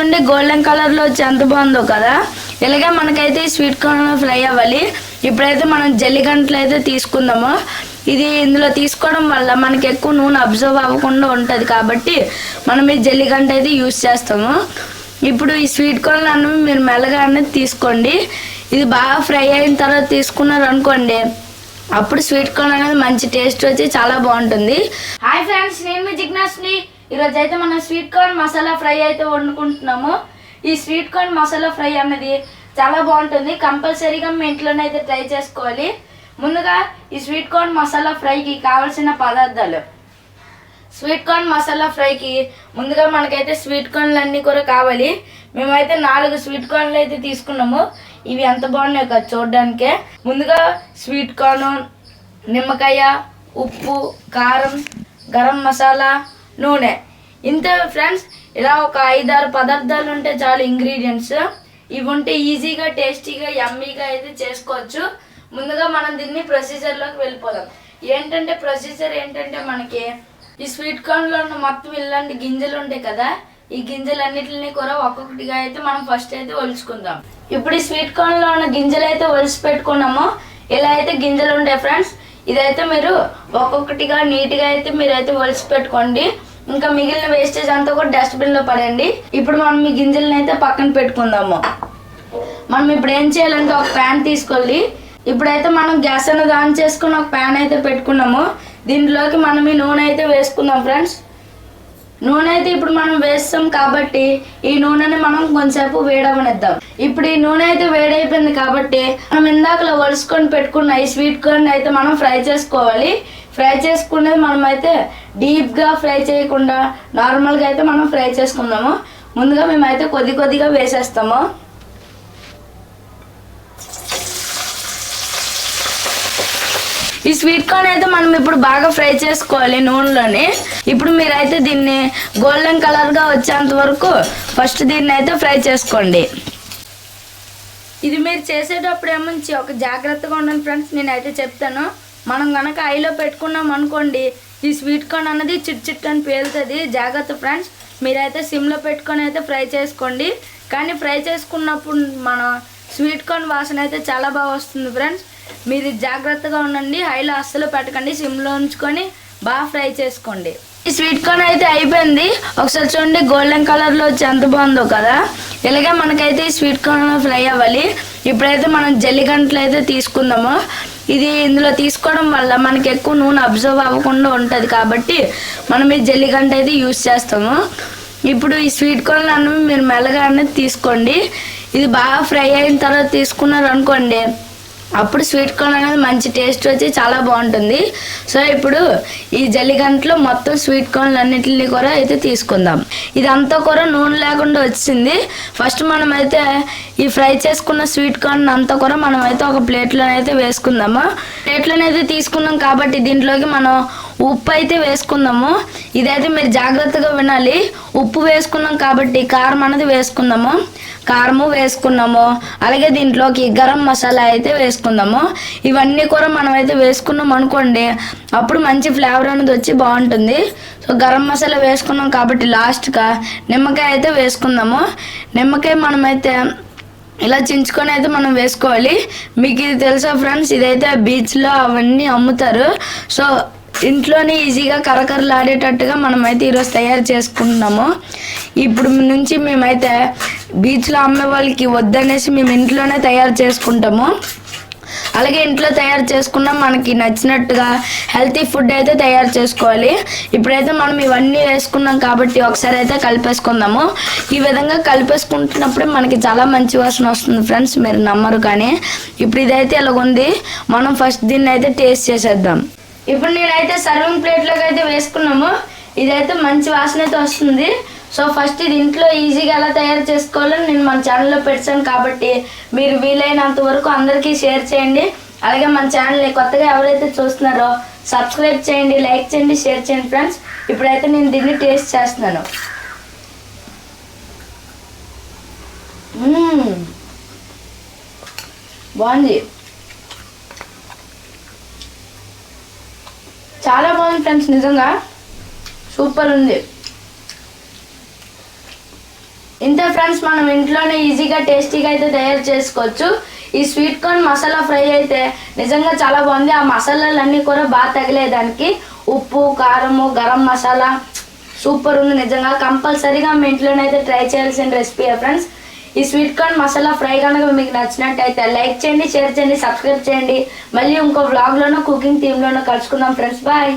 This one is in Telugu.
చూడండి గోల్డెన్ కలర్లో వచ్చి ఎంత బాగుందో కదా? ఇలాగే మనకైతే ఈ స్వీట్ కార్న్ ఫ్రై అవ్వాలి. ఇప్పుడైతే మనం జల్లిగంటలు అయితే తీసుకుందాము. ఇది ఇందులో తీసుకోవడం వల్ల మనకి ఎక్కువ నూనె అబ్జర్వ్ అవ్వకుండా ఉంటుంది కాబట్టి మనం ఈ జల్లిగంట అయితే యూస్ చేస్తాము. ఇప్పుడు ఈ స్వీట్ కార్న్ అన్నవి మీరు మెల్లగా అనేది తీసుకోండి. ఇది బాగా ఫ్రై అయిన తర్వాత తీసుకున్నారు అనుకోండి అప్పుడు స్వీట్ కార్న్ అనేది మంచి టేస్ట్ వచ్చి చాలా బాగుంటుంది. హాయ్ ఫ్రెండ్స్ నేను జిగ్నాస్ని ఈరోజు అయితే మనం స్వీట్ కార్న్ మసాలా ఫ్రై అయితే వండుకుంటున్నాము. ఈ స్వీట్ కార్న్ మసాలా ఫ్రై అన్నది చాలా బాగుంటుంది. కంపల్సరీగా మీ ఇంట్లోనే అయితే ట్రై చేసుకోవాలి. ముందుగా ఈ స్వీట్ కార్న్ మసాలా ఫ్రైకి కావాల్సిన పదార్థాలు. స్వీట్ కార్న్ మసాలా ఫ్రైకి ముందుగా మనకైతే స్వీట్ కార్న్లు అన్నీ కూడా కావాలి. మేమైతే నాలుగు స్వీట్ కార్న్లు అయితే తీసుకున్నాము. ఇవి ఎంత బాగున్నాయి కదా చూడడానికే. ముందుగా స్వీట్ కార్న్ నిమ్మకాయ ఉప్పు కారం గరం మసాలా నూనె. ఇంత ఫ్రెండ్స్ ఇలా ఒక ఐదారు పదార్థాలు ఉంటే చాలు ఇంగ్రీడియంట్స్ ఇవి ఉంటే ఈజీగా టేస్టీగా యమ్మీగా అయితే చేసుకోవచ్చు. ముందుగా మనం దీన్ని ప్రొసీజర్లోకి వెళ్ళిపోదాం. ఏంటంటే ప్రొసీజర్ ఏంటంటే మనకి ఈ స్వీట్ కార్న్లో ఉన్న మొత్తం ఇలాంటి గింజలు ఉంటాయి కదా ఈ గింజలన్నిటిని కూడా ఒక్కొక్కటిగా అయితే మనం ఫస్ట్ అయితే ఒలుచుకుందాం. ఇప్పుడు ఈ స్వీట్ కార్న్లో ఉన్న గింజలు అయితే ఒలిసి పెట్టుకున్నామో ఇలా అయితే గింజలు ఉంటాయి ఫ్రెండ్స్ ఇదైతే మీరు ఒక్కొక్కటిగా నీట్గా అయితే మీరు అయితే ఒలిచి పెట్టుకోండి. ఇంకా మిగిలిన వేస్టేజ్ అంతా కూడా డస్ట్బిన్లో పడండి ఇప్పుడు మనం ఈ గింజలను అయితే పక్కన పెట్టుకుందాము. మనం ఇప్పుడు ఏం చేయాలంటే ఒక ప్యాన్ తీసుకోవాలి ఇప్పుడైతే మనం గ్యాస్ అనేది ఆన్ చేసుకుని ఒక ప్యాన్ అయితే పెట్టుకున్నాము. దీంట్లోకి మనం ఈ నూనె అయితే వేసుకుందాం ఫ్రెండ్స్ నూనె అయితే ఇప్పుడు మనం వేస్తాం కాబట్టి ఈ నూనెని మనం కొంచెంసేపు వేడవనిద్దాం. ఇప్పుడు ఈ నూనె అయితే వేడైపోయింది కాబట్టి మనం ఇందాకలో వలుసుకొని పెట్టుకున్న ఈ స్వీట్ కార్న్ అయితే మనం ఫ్రై చేసుకోవాలి. ఫ్రై చేసుకునేది మనం అయితే డీప్గా ఫ్రై చేయకుండా నార్మల్గా అయితే మనం ఫ్రై చేసుకుందాము. ముందుగా మేమైతే కొద్ది కొద్దిగా వేసేస్తాము. ఈ స్వీట్ కార్న్ అయితే మనం ఇప్పుడు బాగా ఫ్రై చేసుకోవాలి నూనెలోని. ఇప్పుడు మీరైతే దీన్ని గోల్డెన్ కలర్గా వచ్చేంత వరకు ఫస్ట్ దీన్ని అయితే ఫ్రై చేసుకోండి. ఇది మీరు చేసేటప్పుడు ఏమంచి ఒక జాగ్రత్తగా ఉండండి ఫ్రెండ్స్ నేనైతే చెప్తాను. మనం కనుక ఐలో పెట్టుకున్నాం అనుకోండి ఈ స్వీట్ కార్న్ అన్నది చిట్ చిట్ అని పేలుతుంది. జాగ్రత్త ఫ్రెండ్స్ మీరైతే సిమ్లో పెట్టుకొని అయితే ఫ్రై చేసుకోండి. కానీ ఫ్రై చేసుకున్నప్పుడు మన స్వీట్ కార్న్ వాసన అయితే చాలా బాగా వస్తుంది ఫ్రెండ్స్. మీరు జాగ్రత్తగా ఉండండి. హైలో అస్సలు పెట్టకండి. సిమ్లో ఉంచుకొని బాగా ఫ్రై చేసుకోండి. ఈ స్వీట్ కార్న్ అయితే అయిపోయింది. ఒకసారి చూడండి గోల్డెన్ కలర్లో వచ్చి ఎంత బాగుందో కదా. ఇలాగే మనకైతే ఈ స్వీట్ కార్న్ ఫ్రై అవ్వాలి. ఇప్పుడైతే మనం జల్లిగంటలు అయితే తీసుకుందాము. ఇది ఇందులో తీసుకోవడం వల్ల మనకి ఎక్కువ నూనె అబ్జర్వ్ అవ్వకుండా ఉంటుంది కాబట్టి మనం ఈ జల్లిగంట అయితే యూస్ చేస్తాము. ఇప్పుడు ఈ స్వీట్ కార్న్ అన్నవి మీరు మెల్లగా అనేది తీసుకోండి. ఇది బాగా ఫ్రై అయిన తర్వాత తీసుకున్నారు అనుకోండి అప్పుడు స్వీట్ కార్న్ అనేది మంచి టేస్ట్ వచ్చి చాలా బాగుంటుంది. సో ఇప్పుడు ఈ జల్లిగంటలో మొత్తం స్వీట్ కార్న్లు అన్నింటిని కూడా అయితే తీసుకుందాం. ఇదంతా కూడా నూనె లేకుండా వచ్చింది. ఫస్ట్ మనం అయితే ఈ ఫ్రై చేసుకున్న స్వీట్ కార్న్ అంతా కూడా మనం అయితే ఒక ప్లేట్లో అయితే వేసుకుందాము. ప్లేట్లో అయితే తీసుకున్నాం కాబట్టి దీంట్లోకి మనం ఉప్పు అయితే వేసుకుందాము. ఇదైతే మీరు జాగ్రత్తగా వినాలి. ఉప్పు వేసుకున్నాం కాబట్టి కారం అనేది వేసుకుందాము. కారము వేసుకున్నాము. అలాగే దీంట్లోకి గరం మసాలా అయితే వేసుకుందాము. ఇవన్నీ కూడా మనం అయితే వేసుకున్నాం అనుకోండి అప్పుడు మంచి ఫ్లేవర్ అనేది వచ్చి బాగుంటుంది. సో గరం మసాలా వేసుకున్నాం కాబట్టి లాస్ట్గా నిమ్మకాయ అయితే వేసుకుందాము. నిమ్మకాయ మనమైతే ఇలా చించుకొని అయితే మనం వేసుకోవాలి. మీకు ఇది తెలుసా ఫ్రెండ్స్? ఇదైతే బీచ్లో అవన్నీ అమ్ముతారు. సో ఇంట్లోనే ఈజీగా కరకరలాడేటట్టుగా మనమైతే ఈరోజు తయారు చేసుకుంటున్నాము. ఇప్పుడు నుంచి మేమైతే బీచ్లో అమ్మే వాళ్ళకి వద్దనేసి మేము ఇంట్లోనే తయారు చేసుకుంటాము. అలాగే ఇంట్లో తయారు చేసుకున్న మనకి నచ్చినట్టుగా హెల్తీ ఫుడ్ అయితే తయారు చేసుకోవాలి. ఇప్పుడైతే మనం ఇవన్నీ వేసుకున్నాం కాబట్టి ఒకసారి అయితే కలిపేసుకుందాము. ఈ విధంగా కలిపేసుకుంటున్నప్పుడే మనకి చాలా మంచి వాసన వస్తుంది ఫ్రెండ్స్ మీరు నమ్మరు కానీ. ఇప్పుడు ఇదైతే ఇలాగుంది మనం ఫస్ట్ దీన్ని అయితే టేస్ట్ చేసేద్దాం. ఇప్పుడు నేనైతే సర్వింగ్ ప్లేట్లోకి అయితే వేసుకున్నాము. ఇదైతే మంచి వాసన అయితే వస్తుంది. సో ఫస్ట్ ఇది ఇంట్లో ఈజీగా ఎలా తయారు చేసుకోవాలో నేను మన ఛానల్లో పెట్టాను కాబట్టి మీరు వీలైనంత వరకు అందరికీ షేర్ చేయండి. అలాగే మన ఛానల్ని కొత్తగా ఎవరైతే చూస్తున్నారో సబ్స్క్రైబ్ చేయండి లైక్ చేయండి షేర్ చేయండి ఫ్రెండ్స్ ఇప్పుడైతే నేను దీన్ని టేస్ట్ చేస్తున్నాను. బాగుంది చాలా బాగుంది ఫ్రెండ్స్ నిజంగా? సూపర్ ఉంది. ఇంతే ఫ్రెండ్స్ మనం ఇంట్లోనే ఈజీగా టేస్టీగా అయితే తయారు చేసుకోవచ్చు. ఈ స్వీట్ కార్న్ మసాలా ఫ్రై అయితే నిజంగా చాలా బాగుంది. ఆ మసాలాలన్నీ కూడా బాగా తగిలేదానికి ఉప్పు కారము గరం మసాలా సూపర్ ఉంది నిజంగా. కంపల్సరీగా మీ ఇంట్లోనైతే ట్రై చేయాల్సిన రెసిపీ ఫ్రెండ్స్? ఈ స్వీట్ కార్న్ మసాలా ఫ్రై కనుక మీకు నచ్చినట్టయితే లైక్ చేయండి షేర్ చేయండి సబ్స్క్రైబ్ చేయండి. మళ్ళీ ఇంకో వ్లాగ్లోనో కుకింగ్ థీమ్లోనూ కలుసుకుందాం ఫ్రెండ్స్. బాయ్